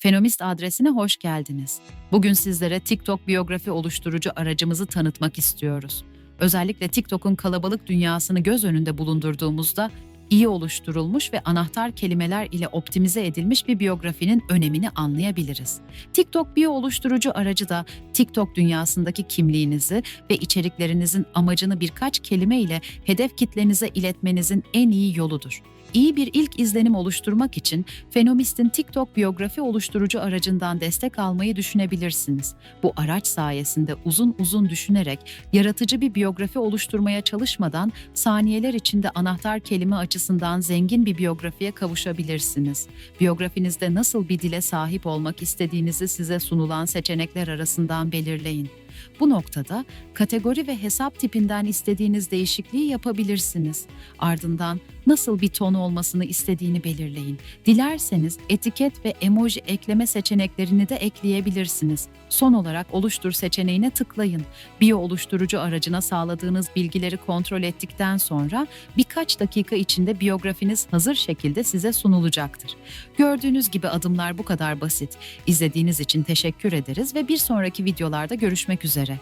Fenomist adresine hoş geldiniz. Bugün sizlere TikTok biyografi oluşturucu aracımızı tanıtmak istiyoruz. Özellikle TikTok'un kalabalık dünyasını göz önünde bulundurduğumuzda iyi oluşturulmuş ve anahtar kelimeler ile optimize edilmiş bir biyografinin önemini anlayabiliriz. TikTok biyo oluşturucu aracı da TikTok dünyasındaki kimliğinizi ve içeriklerinizin amacını birkaç kelime ile hedef kitlenize iletmenizin en iyi yoludur. İyi bir ilk izlenim oluşturmak için Fenomist'in TikTok biyografi oluşturucu aracından destek almayı düşünebilirsiniz. Bu araç sayesinde uzun uzun düşünerek yaratıcı bir biyografi oluşturmaya çalışmadan saniyeler içinde anahtar kelime açısından zengin bir biyografiye kavuşabilirsiniz. Biyografinizde nasıl bir dile sahip olmak istediğinizi size sunulan seçenekler arasından belirleyin. Bu noktada kategori ve hesap tipinden istediğiniz değişikliği yapabilirsiniz. Ardından nasıl bir ton olmasını istediğini belirleyin. Dilerseniz etiket ve emoji ekleme seçeneklerini de ekleyebilirsiniz. Son olarak oluştur seçeneğine tıklayın. Biyo oluşturucu aracına sağladığınız bilgileri kontrol ettikten sonra birkaç dakika içinde biyografiniz hazır şekilde size sunulacaktır. Gördüğünüz gibi adımlar bu kadar basit. İzlediğiniz için teşekkür ederiz ve bir sonraki videolarda görüşmek üzere.